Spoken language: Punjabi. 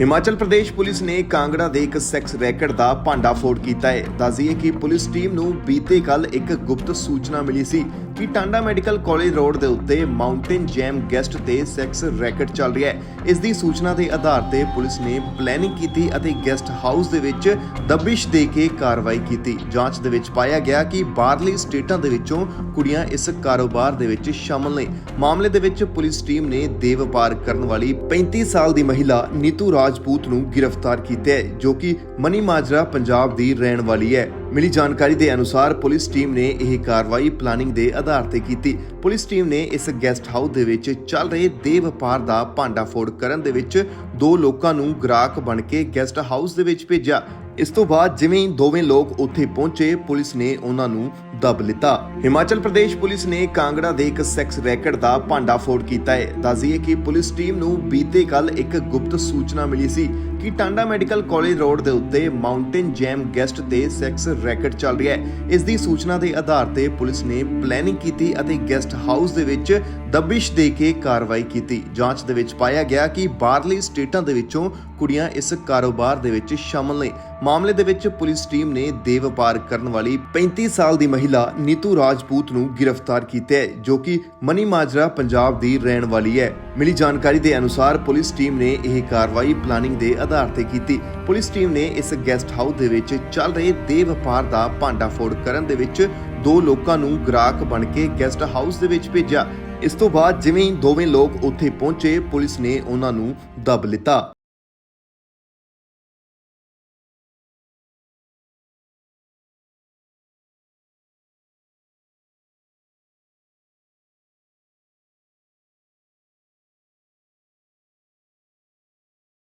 ਹਿਮਾਚਲ ਪ੍ਰਦੇਸ਼ ਪੁਲਿਸ ਨੇ ਕਾਂਗੜਾ ਦੇ ਇੱਕ ਸੈਕਸ ਰੈਕਟ ਦਾ ਭਾਂਡਾਫੋੜ ਕੀਤਾ ਹੈ। ਦੱਸਦੀਏ ਕਿ ਪੁਲਿਸ ਟੀਮ ਨੂੰ ਬੀਤੇ ਕੱਲ ਇੱਕ ਗੁਪਤ ਸੂਚਨਾ ਮਿਲੀ ਸੀ ਕਿ ਟਾਂਡਾ ਮੈਡੀਕਲ ਕਾਲਜ ਰੋਡ ਦੇ ਉੱਤੇ ਮਾਊਂਟੇਨ ਜੈਮ ਗੈਸਟ ਤੇ ਸੈਕਸ ਰੈਕਟ ਚੱਲ ਰਿਹਾ ਹੈ। ਇਸ ਦੀ ਸੂਚਨਾ ਦੇ ਆਧਾਰ ਤੇ ਪੁਲਿਸ ਨੇ ਪਲੈਨਿੰਗ ਕੀਤੀ ਅਤੇ ਗੈਸਟ ਹਾਊਸ ਦੇ ਵਿੱਚ ਦਬਿਸ਼ ਦੇ ਕੇ ਕਾਰਵਾਈ ਕੀਤੀ। ਜਾਂਚ ਦੇ ਵਿੱਚ ਪਾਇਆ ਗਿਆ ਕਿ ਬਾਹਰਲੀ ਸਟੇਟਾਂ ਦੇ ਵਿੱਚੋਂ ਕੁੜੀਆਂ ਇਸ ਕਾਰੋਬਾਰ ਦੇ ਵਿੱਚ ਸ਼ਾਮਲ ਨੇ। ਮਾਮਲੇ ਦੇ ਵਿੱਚ ਪੁਲਿਸ ਟੀਮ ਨੇ ਦੇ ਵਪਾਰ ਕਰਨ ਵਾਲੀ 35 ਸਾਲ ਦੀ ਮਹਿਲਾ ਨੀਤੂ ਰਾਜ ਰਾਜਪੂਤ ਨੂੰ ਗ੍ਰਿਫਤਾਰ ਕੀਤਾ ਹੈ, ਜੋ ਕਿ ਮਨੀ ਮਾਜਰਾ ਪੰਜਾਬ ਦੀ ਰਹਿਣ ਵਾਲੀ ਹੈ। ਮਿਲੀ ਜਾਣਕਾਰੀ ਦੇ ਅਨੁਸਾਰ ਪੁਲਿਸ ਟੀਮ ਨੇ ਇਹ ਕਾਰਵਾਈ ਪਲਾਨਿੰਗ ਦੇ ਆਧਾਰ ਤੇ ਕੀਤੀ। ਪੁਲਿਸ ਟੀਮ ਨੇ ਇਸ ਗੈਸਟ ਹਾਊਸ ਦੇ ਵਿੱਚ ਚੱਲ ਰਹੇ ਦੇ ਵਪਾਰ ਦਾ ਭਾਂਡਾਫੋੜ ਕਰਨ ਦੇ ਵਿੱਚ ਦੋ ਲੋਕਾਂ ਨੂੰ ਗ੍ਰਾਹਕ ਬਣ ਕੇ ਗੈਸਟ ਹਾਊਸ ਦੇ ਵਿੱਚ ਭੇਜਿਆ। ਇਸ ਤੋਂ ਬਾਅਦ ਜਿਵੇਂ ਦੋਵੇਂ ਲੋਕ ਉੱਥੇ ਪਹੁੰਚੇ, ਪੁਲਿਸ ਨੇ ਉਹਨਾਂ ਨੂੰ ਦਬ ਲਿੱਤਾ। ਹਿਮਾਚਲ ਪ੍ਰਦੇਸ਼ ਪੁਲਿਸ ਨੇ ਕਾਂਗੜਾ ਦੇ ਇੱਕ ਸੈਕਸ ਰੈਕਟ ਦਾ ਭਾਂਡਾਫੋੜ ਕੀਤਾ ਹੈ। ਦੱਸਦੀਏ ਕਿ ਪੁਲਿਸ ਟੀਮ ਨੂੰ ਬੀਤੇ ਕੱਲ ਇੱਕ ਗੁਪਤ ਸੂਚਨਾ ਮਿਲੀ ਸੀ ਕਿ ਟਾਂਡਾ ਮੈਡੀਕਲ ਕਾਲਜ ਰੋਡ ਦੇ ਉੱਤੇ ਮਾਊਂਟੇਨ ਜੈਮ ਗੈਸਟ ਤੇ ਸੈਕਸ ਰੈਕਟ ਚੱਲ ਰਿਹਾ ਹੈ। ਇਸ ਦੀ ਸੂਚਨਾ ਦੇ ਆਧਾਰ ਤੇ ਪੁਲਿਸ ਨੇ ਪਲੈਨਿੰਗ ਕੀਤੀ ਅਤੇ ਗੈਸਟ ਹਾਊਸ ਦੇ ਵਿੱਚ ਦਬਿਸ਼ ਦੇ ਕੇ ਕਾਰਵਾਈ ਕੀਤੀ। ਜਾਂਚ ਦੇ ਵਿੱਚ ਪਾਇਆ ਗਿਆ ਕਿ ਬਾਹਰਲੀ ਸਟੇਟਾਂ ਦੇ ਵਿੱਚੋਂ ਕੁੜੀਆਂ ਇਸ ਕਾਰੋਬਾਰ ਦੇ ਵਿੱਚ ਸ਼ਾਮਲ ਨੇ। ਮਾਮਲੇ ਦੇ ਵਿੱਚ ਪੁਲਿਸ ਟੀਮ ਨੇ ਦੇ ਵਪਾਰ ਕਰਨ ਵਾਲੀ 35 ਸਾਲ ਦੀ ਮਹਿਲਾ ਨੀਤੂ ਰਾਜਪੂਤ ਨੂੰ ਗ੍ਰਿਫਤਾਰ ਕੀਤਾ ਹੈ, ਜੋ ਕਿ ਮਨੀ ਮਾਜਰਾ, ਪੰਜਾਬ ਦੀ ਰਹਿਣ ਵਾਲੀ ਹੈ। ਮਿਲੀ ਜਾਣਕਾਰੀ ਦੇ ਅਨੁਸਾਰ ਪੁਲਿਸ ਟੀਮ ਨੇ ਇਹ ਕਾਰਵਾਈ ਪਲਾਨਿੰਗ ਦੇ ਆਧਾਰ ਤੇ ਕੀਤੀ। ਪੁਲਿਸ ਟੀਮ ਨੇ ਇਸ ਗੈਸਟ ਹਾਊਸ ਦੇ ਵਿੱਚ ਚੱਲ ਰਹੇ ਦੇ ਵਪਾਰ ਦਾ ਭਾਂਡਾਫੋੜ ਕਰਨ ਦੇ ਵਿੱਚ ਦੋ ਲੋਕਾਂ ਨੂੰ ਗ੍ਰਾਹਕ ਬਣ ਕੇ ਗੈਸਟ ਹਾਊਸ ਦੇ ਵਿੱਚ ਭੇਜਿਆ। ਇਸ ਤੋਂ ਬਾਅਦ ਜਿਵੇਂ ਹੀ ਦੋਵੇਂ ਲੋਕ ਉੱਥੇ ਪਹੁੰਚੇ, ਪੁਲਿਸ ਨੇ ਉਹਨਾਂ ਨੂੰ ਦਬ ਲਿੱਤਾ।